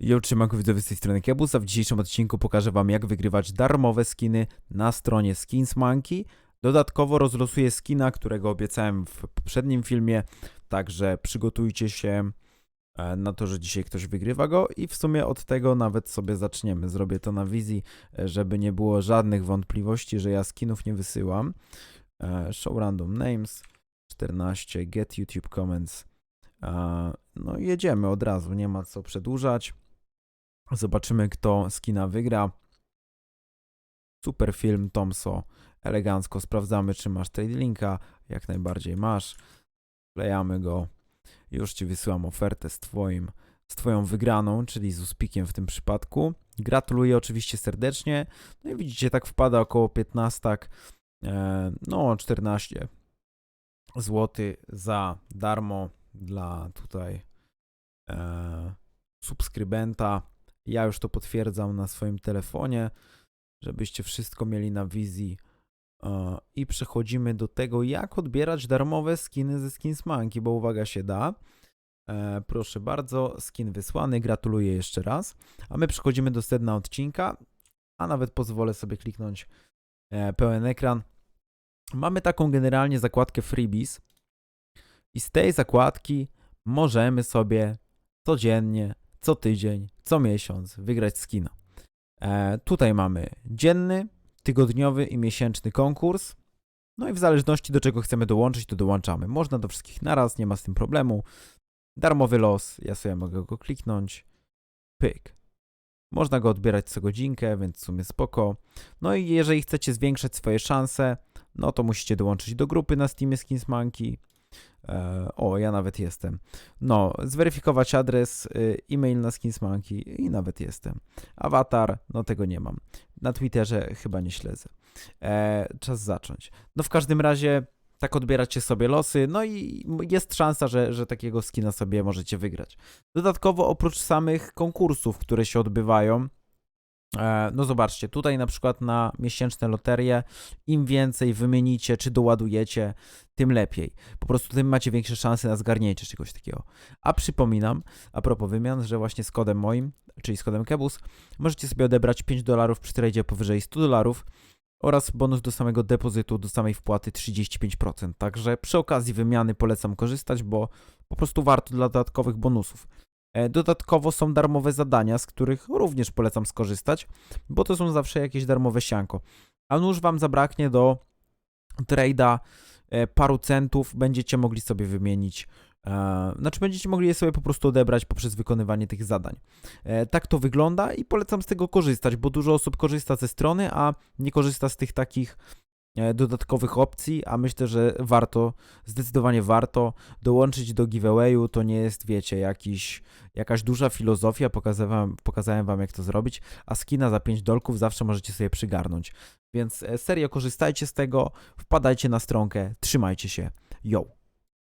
Jo, trzymanko widzowie z tej strony Kebus, w dzisiejszym odcinku pokażę wam jak wygrywać darmowe skiny na stronie Skins Monkey. Dodatkowo rozlosuję skina, którego obiecałem w poprzednim filmie, także przygotujcie się e, na to, że dzisiaj ktoś wygrywa go i w sumie od tego nawet sobie zaczniemy. Zrobię to na wizji, e, żeby nie było żadnych wątpliwości, że ja skinów nie wysyłam. E, Show random names 14, get YouTube comments. No jedziemy od razu, nie ma co przedłużać. Zobaczymy, kto skina wygra. Super film, Tomso. Elegancko sprawdzamy, czy masz trade linka. Jak najbardziej masz. Wklejamy go. Już ci wysyłam ofertę z twoim, z twoją wygraną, czyli z Uspikiem w tym przypadku. Gratuluję oczywiście serdecznie. No i widzicie, tak wpada około 15, e, no 14 zł za darmo dla tutaj e, subskrybenta. Ja już to potwierdzam na swoim telefonie, żebyście wszystko mieli na wizji. E, I przechodzimy do tego, jak odbierać darmowe skiny ze Skins Monkey, bo uwaga się da. E, proszę bardzo, skin wysłany, gratuluję jeszcze raz. A my przechodzimy do sedna odcinka, a nawet pozwolę sobie kliknąć e, pełen ekran. Mamy taką generalnie zakładkę freebies i z tej zakładki możemy sobie codziennie, co tydzień, co miesiąc wygrać skina. E, tutaj mamy dzienny, tygodniowy i miesięczny konkurs. No i w zależności do czego chcemy dołączyć, to dołączamy. Można do wszystkich naraz, nie ma z tym problemu. Darmowy los, ja sobie mogę go kliknąć. Pyk. Można go odbierać co godzinkę, więc w sumie spoko. No i jeżeli chcecie zwiększać swoje szanse, no to musicie dołączyć do grupy na Steamie Skins Monkey. E, o, ja nawet jestem. No, zweryfikować adres, y, e-mail na Skins Monkey i nawet jestem. Awatar, no tego nie mam. Na Twitterze chyba nie śledzę. E, czas zacząć. No w każdym razie tak odbieracie sobie losy, no i jest szansa, że, że takiego skina sobie możecie wygrać. Dodatkowo oprócz samych konkursów, które się odbywają, No zobaczcie, tutaj na przykład na miesięczne loterie, im więcej wymienicie czy doładujecie, tym lepiej. Po prostu tym macie większe szanse na zgarnięcie czegoś takiego. A przypominam, a propos wymian, że właśnie z kodem moim, czyli z kodem Kebus, możecie sobie odebrać 5 dolarów przy tradzie powyżej 100 dolarów oraz bonus do samego depozytu, do samej wpłaty 35%. Także przy okazji wymiany polecam korzystać, bo po prostu warto dla dodatkowych bonusów. E, Dodatkowo są darmowe zadania, z których również polecam skorzystać, bo to są zawsze jakieś darmowe sianko. A nuż wam zabraknie do trade'a e, paru centów, będziecie mogli sobie wymienić. e, Znaczy, będziecie mogli je sobie po prostu odebrać poprzez wykonywanie tych zadań. Tak to wygląda i polecam z tego korzystać, bo dużo osób korzysta ze strony, a nie korzysta z tych takich dodatkowych opcji, a myślę, że warto, zdecydowanie warto dołączyć do giveawayu, to nie jest, wiecie, jakiś, jakaś duża filozofia, pokazałem, pokazałem wam jak to zrobić, a skina za 5 dolków zawsze możecie sobie przygarnąć. Więc e, serio korzystajcie z tego, wpadajcie na stronkę, trzymajcie się, yo!